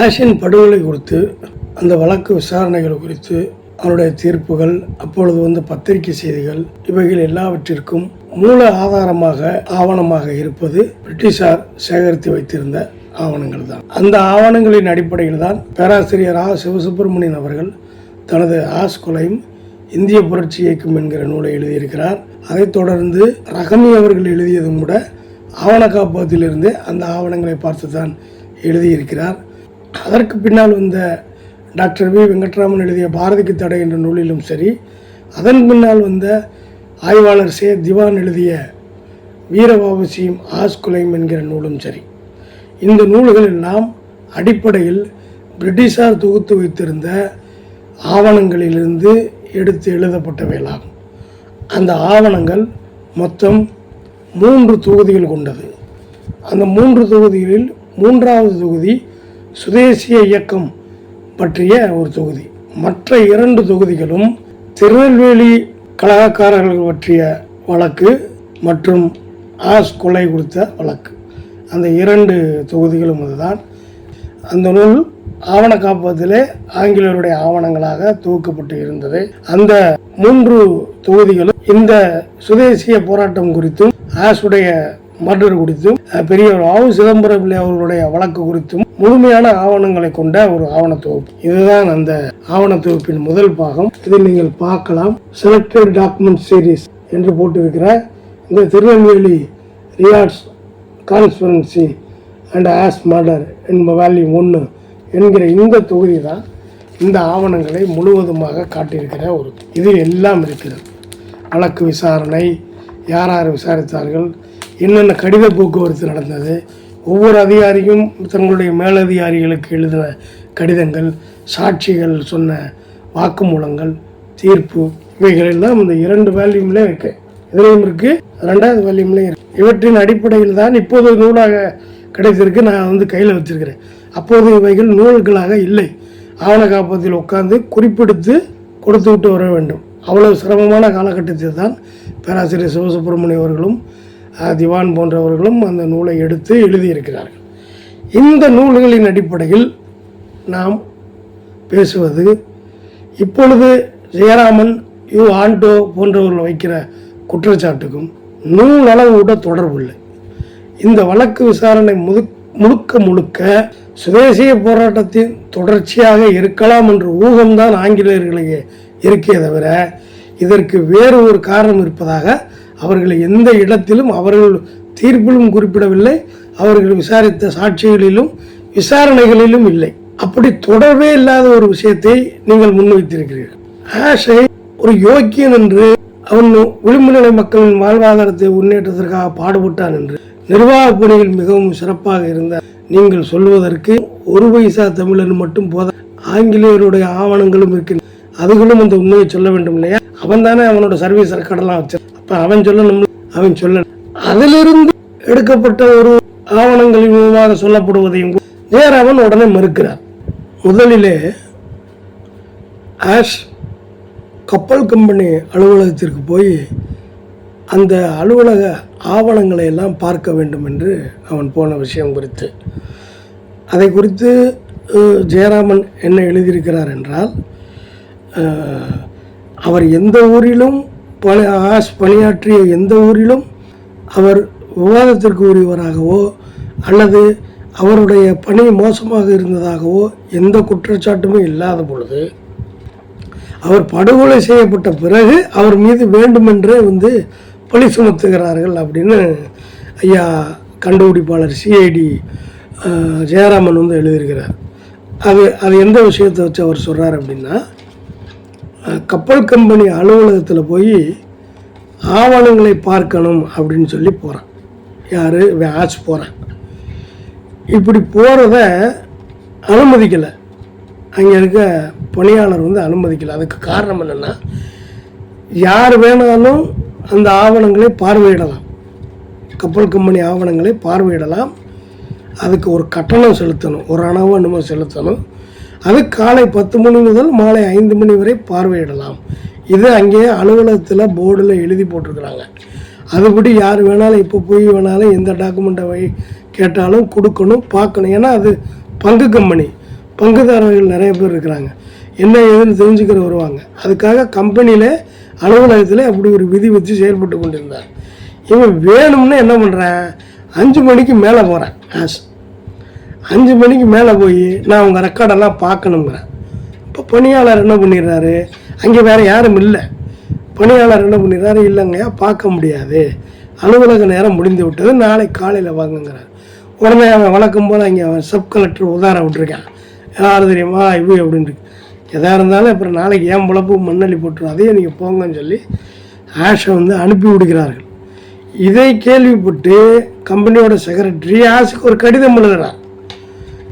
Ashin படுகொலை குறித்து அந்த வழக்கு விசாரணைகள் குறித்து அவருடைய தீர்ப்புகள் அப்பொழுது வந்து பத்திரிகை செய்திகள் இவைகள் எல்லாவற்றிற்கும் மூல ஆதாரமாக ஆவணமாக இருப்பது பிரிட்டிஷார் சேகரித்து வைத்திருந்த ஆவணங்கள் தான். அந்த ஆவணங்களின் அடிப்படையில் தான் பேராசிரியர் ஆ. சிவசுப்பிரமணியன் அவர்கள் தனது ஆஸ் கொலையும் இந்திய புரட்சி இயக்கம் என்கிற நூலை எழுதியிருக்கிறார். அதைத் தொடர்ந்து ரகமி அவர்கள் எழுதியதும் கூட ஆவண காப்பகத்திலிருந்து அந்த ஆவணங்களை பார்த்து தான் எழுதியிருக்கிறார். அதற்கு பின்னால் வந்த டாக்டர் வி வெங்கட்ராமன் எழுதிய பாரதிக்கு தடை என்ற நூலிலும் சரி அதன் பின்னால் வந்த ஆய்வாளர் சே திவான் எழுதிய வீரவாவசியும் ஆஸ்குலையும் என்கிற நூலும் சரி. இந்த நூல்கள் எல்லாம் அடிப்படையில் பிரிட்டிஷார் தொகுத்து வைத்திருந்த ஆவணங்களிலிருந்து எடுத்து எழுதப்பட்டவைகளாகும். அந்த ஆவணங்கள் மொத்தம் மூன்று தொகுதிகள் கொண்டது. அந்த மூன்று தொகுதிகளில் மூன்றாவது தொகுதி சுதேசிய இயக்கம் பற்றிய ஒரு தொகுதி. மற்ற இரண்டு தொகுதிகளும் திருநெல்வேலி கலகக்காரர்கள் பற்றிய வழக்கு மற்றும் ஆஸ் கொலை கொடுத்த வழக்கு. அந்த இரண்டு தொகுதிகளும் அதுதான். அந்த நூல் ஆவண காப்பகத்திலே ஆங்கிலேயருடைய ஆவணங்களாக துவக்கப்பட்டு இருந்தது. அந்த மூன்று தொகுதிகளும் இந்த சுதேசிய போராட்டம் குறித்தும் ஆசுடைய மர்டர் குறித்தும் பெரியவர் ஆவு சிதம்பரம் பிள்ளை அவர்களுடைய வழக்கு குறித்தும் முழுமையான ஆவணங்களை கொண்ட ஒரு ஆவண தொகுப்பு. இதுதான் அந்த ஆவண தொகுப்பின் முதல் பாகம். இதை நீங்கள் பார்க்கலாம். செலக்டட் டாக்குமெண்ட் சீரிஸ் என்று போட்டிருக்கிற இந்த Tirunelveli riots conspiracy and as murder என்ப வேல்யூ ஒன்று என்கிற இந்த தொகுதி தான் இந்த ஆவணங்களை முழுவதுமாக காட்டியிருக்கிற ஒரு இது எல்லாம் இருக்கிறது. வழக்கு விசாரணை யார் யார் விசாரித்தார்கள் என்னென்ன கடித போக்குவரத்து நடந்தது ஒவ்வொரு அதிகாரியும் தங்களுடைய மேலதிகாரிகளுக்கு எழுதின கடிதங்கள் சாட்சிகள் சொன்ன வாக்குமூலங்கள் தீர்ப்பு இவைகள் எல்லாம் இந்த இரண்டு வேல்யூம்லேயும் இருக்கு. இதுலேயும் இருக்கு ரெண்டாவது வேல்யூம்லேயும் இருக்கு. இவற்றின் அடிப்படையில் தான் இப்போது நூலாக கிடைத்திருக்கு நான் வந்து கையில் வச்சிருக்கிறேன். அப்போது இவைகள் நூல்களாக இல்லை. ஆவண காப்பகத்தில் உட்கார்ந்து குறிப்பெடுத்து கொடுத்து விட்டு வர வேண்டும். அவ்வளவு சிரமமான காலகட்டத்தில் தான் பேராசிரியர் சிவசுப்பிரமணியம் அவர்களும் திவான் போன்றவர்களும் அந்த நூலை எடுத்து எழுதியிருக்கிறார்கள். இந்த நூல்களின் அடிப்படையில் நாம் பேசுவது இப்பொழுது ஜெயராமன் யு. ஆண்டோ போன்றவர்கள் வைக்கிற குற்றச்சாட்டுக்கும் நூலளவு கூட தொடர்பு இல்லை. இந்த வழக்கு விசாரணை முது முழுக்க முழுக்க சுதேசிய போராட்டத்தின் தொடர்ச்சியாக இருக்கலாம் என்ற ஊகம்தான் ஆங்கிலேயர்களையே இருக்கே தவிர இதற்கு வேறு ஒரு காரணம் இருப்பதாக அவர்களை எந்த இடத்திலும் அவர்கள் தீர்ப்பிலும் குறிப்பிடவில்லை. அவர்கள் விசாரித்த சாட்சிகளிலும் விசாரணைகளிலும் இல்லை. அப்படி தொடர்பே இல்லாத ஒரு விஷயத்தை நீங்கள் முன்வைத்திருக்கிறீர்கள். ஆஷை ஒரு யோக்கியன் என்று அவன் விளிம்பு நிலை மக்களின் வாழ்வாதாரத்தை முன்னேற்றத்திற்காக பாடுபட்டான் என்று நிர்வாக பணியில் மிகவும் சிறப்பாக இருந்த நீங்கள் சொல்வதற்கு ஒரு பைசா தமிழன் மட்டும் போத ஆங்கிலேயருடைய ஆவணங்களும் இருக்கின்றன. அதுகளும் அந்த உண்மையை சொல்ல வேண்டும் இல்லையா? அவன் தானே அவனோட சர்வீஸ் ரெக்கார்டெல்லாம் வச்சு அப்ப அவன் சொல்லணும். அவன் சொல்ல அதிலிருந்து எடுக்கப்பட்ட ஒரு ஆவணங்களின் மூலமாக சொல்லப்படுவதையும் நேர் ஜெயராமன் உடனே மறுக்கிறார். முதலிலே ஆஷ் கப்பல் கம்பெனி அலுவலகத்திற்கு போய் அந்த அலுவலக ஆவணங்களை எல்லாம் பார்க்க வேண்டும் என்று அவன் போன விஷயம் குறித்து. அதை குறித்து ஜெயராமன் என்ன எழுதியிருக்கிறார் என்றால் அவர் எந்த ஊரிலும் பணி ஆஸ் பணியாற்றிய எந்த ஊரிலும் அவர் விவாதத்திற்கு உரியவராகவோ அல்லது அவருடைய பணி மோசமாக இருந்ததாகவோ எந்த குற்றச்சாட்டுமே இல்லாத பொழுது அவர் படுகொலை செய்யப்பட்ட பிறகு அவர் மீது வேண்டுமென்றே வந்து பழி சுமத்துகிறார்கள் அப்படின்னு ஐயா கண்டுபிடிப்பாளர் சிஐடி ஜெயராமன் வந்து எழுதியிருக்கிறார். அது அது எந்த விஷயத்தை வச்சு அவர் சொல்கிறார் அப்படின்னா கப்பல் கம்பெனி அலுவலகத்தில் போய் ஆவணங்களை பார்க்கணும் அப்படின்னு சொல்லி போகிறான் யார்? ஆச்சு போகிறான் இப்படி போகிறத அனுமதிக்கலை. அங்கே இருக்க பணியாளர் வந்து அனுமதிக்கலை. அதுக்கு காரணம் என்னென்னா யார் வேணாலும் அந்த ஆவணங்களை பார்வையிடலாம். கப்பல் கம்பெனி ஆவணங்களை பார்வையிடலாம். அதுக்கு ஒரு கட்டணம் செலுத்தணும். ஒரு அணவு என்னமோ செலுத்தணும். அது காலை பத்து மணி முதல் மாலை ஐந்து மணி வரை பார்வையிடலாம். இது அங்கேயே அலுவலகத்தில் போர்டில் எழுதி போட்டிருக்கிறாங்க. அதுபடி யார் வேணாலும் இப்போ போய் வேணாலும் எந்த டாக்குமெண்ட்டை வை கேட்டாலும் கொடுக்கணும் பார்க்கணும். ஏன்னா அது பங்கு கம்பெனி. பங்குதாரர்கள் நிறைய பேர் இருக்கிறாங்க. என்ன ஏதுன்னு தெரிஞ்சுக்கிற வருவாங்க. அதுக்காக கம்பெனியில் அலுவலகத்தில் அப்படி ஒரு விதி வச்சு செயல்பட்டு கொண்டிருந்தார். இவன் வேணும்னு என்ன பண்ணுறேன் அஞ்சு மணிக்கு மேலே போகிறேன் ஆஸ் அஞ்சு மணிக்கு மேலே போய் நான் உங்கள் ரெக்கார்டெல்லாம் பார்க்கணுங்கிறேன் இப்போ பணியாளர் என்ன பண்ணிடுறாரு? அங்கே வேறு யாரும் இல்லை. பணியாளர் என்ன பண்ணிடுறாரு? இல்லைங்கய்யா பார்க்க முடியாது. அலுவலக நேரம் முடிந்து விட்டது. நாளை காலையில் வாங்குங்கிறார். உடனே அவன் வழக்கம் போல் அங்கே அவன் சப் கலெக்டர் உதார விட்டுருக்கான். யாரும் தெரியுமா? இவ்வளோ அப்படின்னு எதாக இருந்தாலும் அப்புறம் நாளைக்கு ஏன் பிழப்பு மண்ணள்ளி போட்டுரும் அதையும் நீங்கள் போங்கன்னு சொல்லி ஆஷை வந்து அனுப்பி விடுகிறார்கள். இதை கேள்விப்பட்டு கம்பெனியோட செக்ரட்டரி ஆஷுக்கு ஒரு கடிதம் எழுதுகிறார்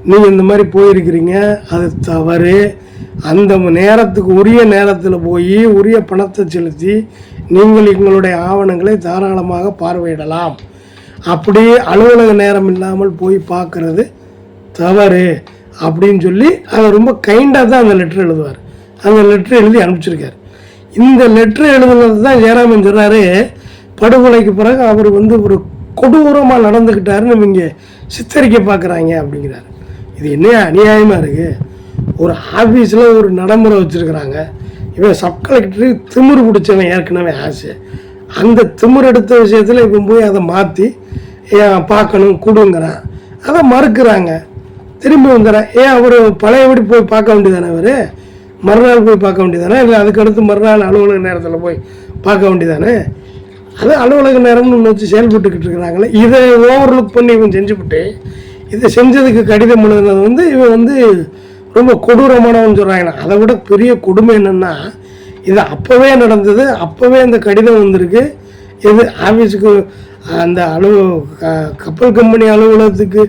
நீங்கள் இந்த மாதிரி போயிருக்கிறீங்க அது தவறு. அந்த நேரத்துக்கு உரிய நேரத்தில் போய் உரிய பணத்தை செலுத்தி நீங்கள் எங்களுடைய ஆவணங்களை தாராளமாக பார்வையிடலாம். அப்படி அலுவலக நேரம் இல்லாமல் போய் பார்க்கறது தவறு அப்படின்னு சொல்லி அதை ரொம்ப கைண்டாக தான் அந்த லெட்ரு எழுதுவார். அந்த லெட்ரு எழுதி அனுப்பிச்சிருக்காரு. இந்த லெட்ரு எழுதுனது தான் ஜெயராமன் சொல்கிறாரு படுகொலைக்கு பிறகு அவர் வந்து ஒரு கொடூரமாக நடந்துக்கிட்டாருன்னு இவங்க சித்தரிக்க பார்க்குறாங்க அப்படிங்கிறாரு. இது என்ன அநியாயமாக இருக்குது ஒரு ஆஃபீஸில் ஒரு நடைமுறை வச்சுருக்குறாங்க. இவன் சப் கலெக்டருக்கு திமிரு பிடிச்சவன் ஏற்கனவே ஆசை. அந்த திமிர் எடுத்த விஷயத்தில் இப்போ போய் அதை மாற்றி ஏன் பார்க்கணும் கொடுங்கிறான். அதை மறுக்கிறாங்க. திரும்பி வந்துடுறேன். ஏன் அவர் பழையபடி போய் பார்க்க வேண்டியதானே அவர்? மறுநாள் போய் பார்க்க வேண்டியதானே? இல்லை அதுக்கடுத்து மறுநாள் அலுவலக நேரத்தில் போய் பார்க்க வேண்டியதானே? அது அலுவலக நேரம்னு ஒன்று வச்சு செயல்பட்டுக்கிட்டு இருக்கிறாங்களே. இதை ஓவர்லுக் பண்ணி இவன் செஞ்சுவிட்டு இதை செஞ்சதுக்கு கடிதம் எழுதுனது வந்து இவன் வந்து ரொம்ப கொடூரமானவன் சொல்கிறாங்க அதை விட பெரிய கொடுமை என்னென்னா இது அப்போவே நடந்தது அப்போவே அந்த கடிதம் வந்திருக்கு. இது ஆஃபீஸுக்கு அந்த அலுவ கப்பல் கம்பெனி அலுவலகத்துக்கு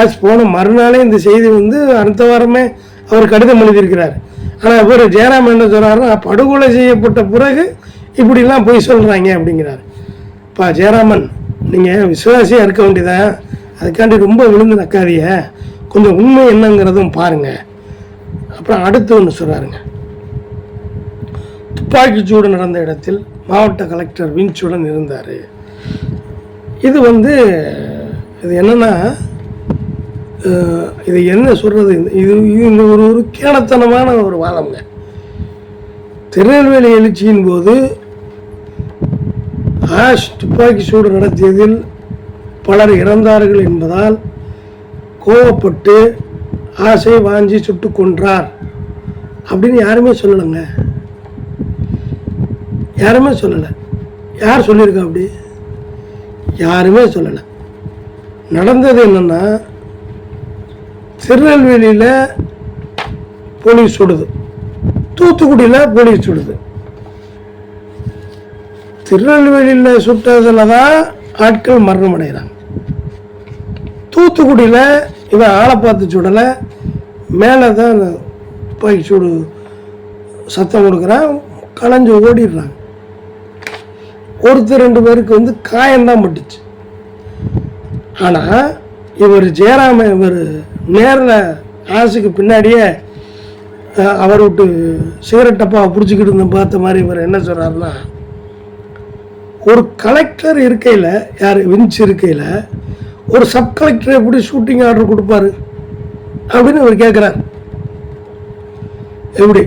ஆஸ் போன மறுநாளே இந்த செய்தி வந்து அடுத்த வாரமே அவர் கடிதம் எழுதியிருக்கிறார். ஆனால் இவர் ஜெயராம் என்ன சொல்கிறாருன்னா படுகொலை செய்யப்பட்ட பிறகு இப்படிலாம் போய் சொல்கிறாங்க அப்படிங்கிறார். இப்போ ஜெயராமன் நீங்கள் விசுவாசியாக இருக்க வேண்டியதான் அதுக்காண்டி ரொம்ப விழுந்து நக்காதிய கொஞ்சம் உண்மை என்னங்கிறதும் பாருங்க. அப்புறம் அடுத்து ஒன்று சொல்கிறாருங்க துப்பாக்கிச்சூடு நடந்த இடத்தில் மாவட்ட கலெக்டர் விஞ்சுடன் இருந்தார். இது வந்து இது என்னென்னா இது என்ன சொல்கிறது இது இது இந்த ஒரு ஒரு கேணத்தனமான ஒரு வாதம்ங்க. திருநெல்வேலி எழுச்சியின் போது ஆஷ் துப்பாக்கி சூடு நடத்தியதில் பலர் இறந்தார்கள் என்பதால் கோவப்பட்டு ஆசை வாஞ்சி சுட்டு கொன்றார். அப்படின்னு யாருமே சொல்லலைங்க. யாருமே சொல்லலை. யார் சொல்லியிருக்கா அப்படி? யாருமே சொல்லலை. நடந்தது என்னன்னா திருநெல்வேலியில் போலீஸ் சுடுது. தூத்துக்குடியில் போலீஸ் சுடுது. திருநெல்வேலியில் சுட்டதில் தான் ஆட்கள் மரணம் அடைகிறாங்க தூத்துக்குடியில் இவன் ஆளை பார்த்து சுடலை மேலே தான் போய் சுடு சத்தம் கொடுக்குறான் களைஞ்சு ஓடிடுறாங்க. ஒருத்தர் ரெண்டு பேருக்கு வந்து காயம்தான் பட்டுச்சு. ஆனால் இவர் ஜெயராம இவர் நேரில் ஆசுக்கு பின்னாடியே அவர் விட்டு சிகரெட் டப்பாவை பிடிச்சிக்கிட்டு இருந்த பார்த்த மாதிரி இவர் என்ன சொல்கிறாருன்னா ஒரு கலெக்டர் இருக்கையில் யார் விஞ்ச் இருக்கையில் ஒரு சப் கலெக்டர் எப்படி ஷூட்டிங் ஆர்டர் கொடுப்பாரு? அப்படின்னு அவர் கேட்குறாரு எப்படி?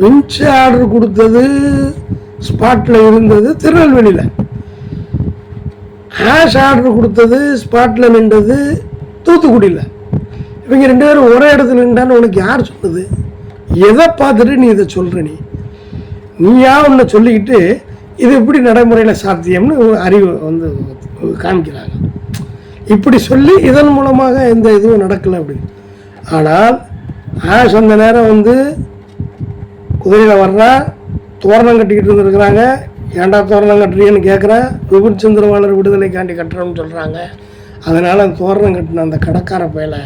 விஞ்ச் ஆர்டர் கொடுத்தது ஸ்பாட்டில் இருந்தது திருநெல்வேலியில். ஹேஷ் ஆர்டர் கொடுத்தது ஸ்பாட்டில் நின்றது தூத்துக்குடியில். இவங்க ரெண்டு பேரும் ஒரே இடத்துல நின்றான்னு உனக்கு யார் சொன்னது எதை பார்த்துட்டு நீ இதை சொல்கிற நீ? நீயா ஒன்று சொல்லிக்கிட்டு இது எப்படி நடைமுறையில் சாத்தியம்னு அறிவு வந்து காமிக்கிறாங்க. இப்படி சொல்லி இதன் மூலமாக எந்த இதுவும் நடக்கலை அப்படின்னு ஆனால் ஆஷ் அந்த நேரம் வந்து குதிரையில் வர்றா தோரணம் கட்டிக்கிட்டு இருந்திருக்கிறாங்க. ஏன்டா தோரணம் கட்டுறீங்கன்னு கேட்குறேன் விபின் சந்திரவாளர் விடுதலைக்காண்டி கட்டுறோம்னு சொல்கிறாங்க அதனால் அந்த தோரணம் கட்டின அந்த கடைக்கார பயலை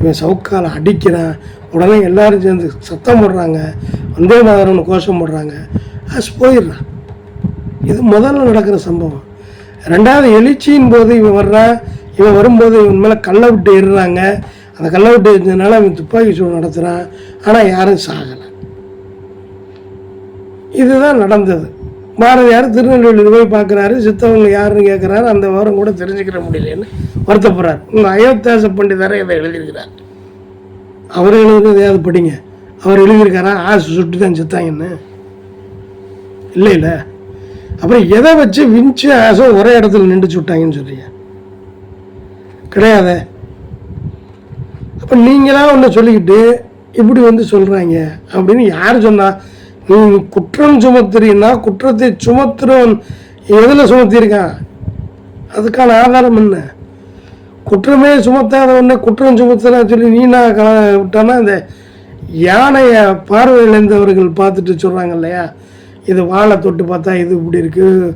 இவன் சவுக்கால் அடிக்கிறான். உடனே எல்லாரும் சேர்ந்து சத்தம் போடுறாங்க. வந்தே மாதரம்னு கோஷம் போடுறாங்க. ஆஸ் போயிடுறான். இது முதல்ல நடக்கிற சம்பவம். ரெண்டாவது எழுச்சியின் போது இவன் வர்றான் இவன் வரும்போது இவன் மேலே கல்லை விட்டு ஏறுறாங்க. அந்த கல்லை விட்டு எறிஞ்சதுனால அவன் துப்பாக்கி சூடு நடத்துகிறான் ஆனால் யாரும் சாகலை. இதுதான் நடந்தது. பாரதியார் திருநெல்வேலியில் போய் பார்க்குறாரு. சித்தவங்க யாருன்னு கேட்குறாரு அந்த விவரம் கூட தெரிஞ்சுக்கிற முடியலன்னு வருத்தப்படுறார். உங்கள் அயோத்தியாச பண்டிதரை இதை எழுதியிருக்கிறார். அவர் எழுதுனதையாவது படிங்க. அவர் எழுதியிருக்காரா? ஆசை சுட்டு தான் சித்தாங்கன்னு. இல்லை இல்லை அப்புறம் எதை வச்சு விஞ்சு ஆசோ ஒரே இடத்துல நின்று சுட்டாங்கன்னு சொல்றீங்க? கிடையாது. அப்போ நீங்களாம் ஒன்று சொல்லிக்கிட்டு இப்படி வந்து சொல்கிறாங்க அப்படின்னு யார் சொன்னா நீ குற்றம் சுமத்துறீன்னா குற்றத்தை சுமத்துறவன் எதில் சுமத்தியிருக்கான்? அதுக்கான ஆதாரம் என்ன? குற்றமே சுமத்தாத உடனே குற்றம் சுமத்துறா சொல்லி நீனா கல விட்டானா இந்த யானையை பார்வையிலேருந்தவர்கள் பார்த்துட்டு சொல்கிறாங்க இல்லையா? இது வாழை தொட்டு பார்த்தா இது இப்படி இருக்குது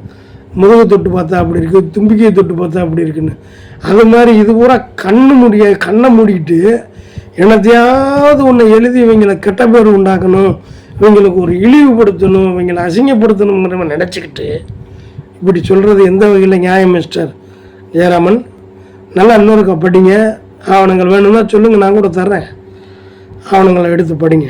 முதுகு தொட்டு பார்த்தா அப்படி இருக்குது தும்பிக்கையை தொட்டு பார்த்தா அப்படி இருக்குன்னு. அது மாதிரி இது பூரா கண்ணு முடிய கண்ணை மூடிக்கிட்டு என்னத்தையாவது ஒன்று எழுதி இவங்களை கெட்ட பேர் உண்டாக்கணும் இவங்களுக்கு ஒரு இழிவுபடுத்தணும் இவங்களை அசிங்கப்படுத்தணுங்கிற நினச்சிக்கிட்டு இப்படி சொல்கிறது எந்த வகையில் நியாயம் மிஸ்டர் ஜெயராமன்? நல்லா இன்னொருக்கா படிங்க. ஆவணங்கள் வேணும்னா சொல்லுங்கள் நான் கூட தர்றேன். ஆவணங்களை எடுத்து படிங்க.